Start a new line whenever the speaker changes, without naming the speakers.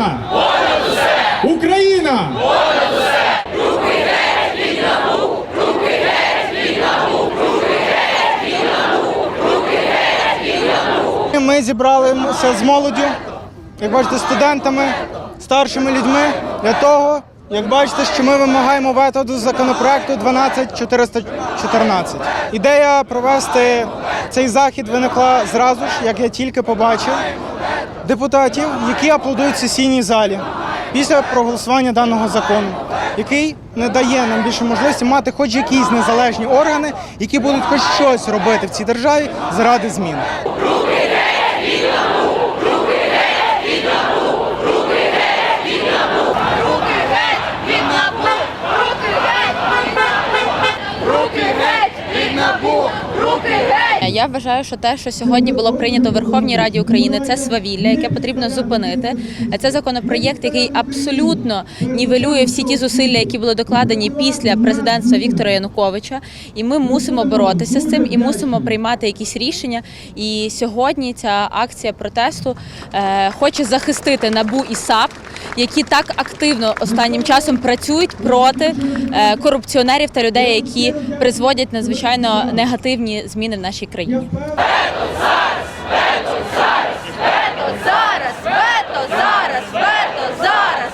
Україна! Понад усе! Україна! Понад усе! Руки геть від набу! Руки геть від набу! Руки геть від набу! Руки геть від набу! Ми зібралися з молоддю, як бачите, студентами, старшими людьми для того, як бачите, що ми вимагаємо вето до законопроекту 12414. Ідея провести цей захід виникла зразу ж, як я тільки побачив депутатів, які аплодують в сесійній залі після проголосування даного закону, який не дає нам більше можливості мати хоч якісь незалежні органи, які будуть хоч щось робити в цій державі заради змін. від НАБУ! Руки геть!
Руки геть! Від Руки геть! Я вважаю, що те, що сьогодні було прийнято в Верховній Раді України, це свавілля, яке потрібно зупинити. Це законопроєкт, який абсолютно нівелює всі ті зусилля, які були докладені після президентства Віктора Януковича. І ми мусимо боротися з цим і мусимо приймати якісь рішення. І сьогодні ця акція протесту е, хоче захистити набу і САП, які так активно останнім часом працюють проти е, корупціонерів та людей, які призводять надзвичайно негативні зміни в нашій країні.